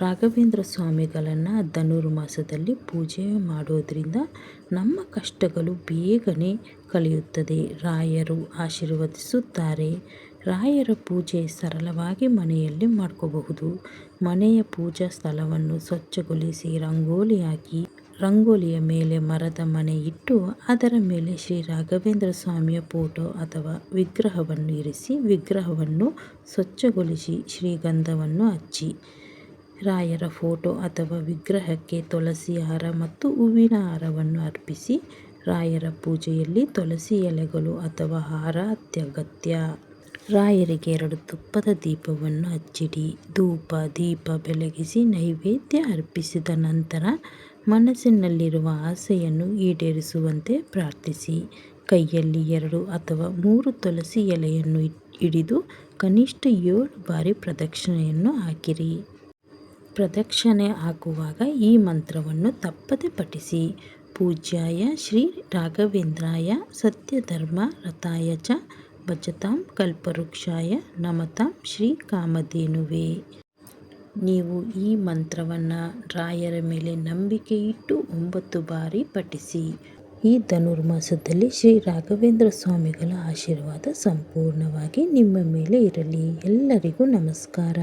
ರಾಘವೇಂದ್ರ ಸ್ವಾಮಿಗಳನ್ನು ಧನುರ್ಮಾಸದಲ್ಲಿ ಪೂಜೆ ಮಾಡೋದ್ರಿಂದ ನಮ್ಮ ಕಷ್ಟಗಳು ಬೇಗನೆ ಕಳೆಯುತ್ತದೆ. ರಾಯರು ಆಶೀರ್ವದಿಸುತ್ತಾರೆ. ರಾಯರ ಪೂಜೆ ಸರಳವಾಗಿ ಮನೆಯಲ್ಲಿ ಮಾಡ್ಕೋಬಹುದು. ಮನೆಯ ಪೂಜಾ ಸ್ಥಳವನ್ನು ಸ್ವಚ್ಛಗೊಳಿಸಿ ರಂಗೋಲಿ ಹಾಕಿ ರಂಗೋಲಿಯ ಮೇಲೆ ಮರದ ಮನೆ ಇಟ್ಟು ಅದರ ಮೇಲೆ ಶ್ರೀ ರಾಘವೇಂದ್ರ ಸ್ವಾಮಿಯ ಫೋಟೋ ಅಥವಾ ವಿಗ್ರಹವನ್ನು ಇರಿಸಿ, ವಿಗ್ರಹವನ್ನು ಸ್ವಚ್ಛಗೊಳಿಸಿ ಶ್ರೀಗಂಧವನ್ನು ಹಚ್ಚಿ. ರಾಯರ ಫೋಟೋ ಅಥವಾ ವಿಗ್ರಹಕ್ಕೆ ತುಳಸಿ ಹಾರ ಮತ್ತು ಹೂವಿನ ಹಾರವನ್ನು ಅರ್ಪಿಸಿ, ರಾಯರ ಪೂಜೆಯಲ್ಲಿ ತುಳಸಿ ಎಲೆಗಳು ಅಥವಾ ಹಾರ ಅತ್ಯಗತ್ಯ. ರಾಯರಿಗೆ ಎರಡು ತುಪ್ಪದ ದೀಪವನ್ನು ಹಚ್ಚಿಡಿ. ಧೂಪ, ದೀಪ ಬೆಳಗಿಸಿ ನೈವೇದ್ಯ ಅರ್ಪಿಸಿದ ನಂತರ ಮನಸ್ಸಿನಲ್ಲಿರುವ ಆಸೆಯನ್ನು ಈಡೇರಿಸುವಂತೆ ಪ್ರಾರ್ಥಿಸಿ. ಕೈಯಲ್ಲಿ ಎರಡು ಅಥವಾ ಮೂರು ತುಳಸಿ ಎಲೆಯನ್ನು ಹಿಡಿದು ಕನಿಷ್ಠ ಏಳು ಬಾರಿ ಪ್ರದಕ್ಷಿಣೆಯನ್ನು ಹಾಕಿರಿ. ಪ್ರದಕ್ಷಿಣೆ ಹಾಕುವಾಗ ಈ ಮಂತ್ರವನ್ನು ತಪ್ಪದೆ ಪಠಿಸಿ. ಪೂಜ್ಯಾಯ ಶ್ರೀ ರಾಘವೇಂದ್ರಾಯ ಸತ್ಯಧರ್ಮ ರಥಾಯ ಚ ಭಜತಾಂ ಕಲ್ಪವೃಕ್ಷಾಯ ನಮತಾಂ ಶ್ರೀ ಕಾಮಧೇನುವೆ. ನೀವು ಈ ಮಂತ್ರವನ್ನು ರಾಯರ ಮೇಲೆ ನಂಬಿಕೆ ಇಟ್ಟು ಒಂಬತ್ತು ಬಾರಿ ಪಠಿಸಿ. ಈ ಧನುರ್ಮಾಸದಲ್ಲಿ ಶ್ರೀ ರಾಘವೇಂದ್ರ ಸ್ವಾಮಿಗಳ ಆಶೀರ್ವಾದ ಸಂಪೂರ್ಣವಾಗಿ ನಿಮ್ಮ ಮೇಲೆ ಇರಲಿ. ಎಲ್ಲರಿಗೂ ನಮಸ್ಕಾರ.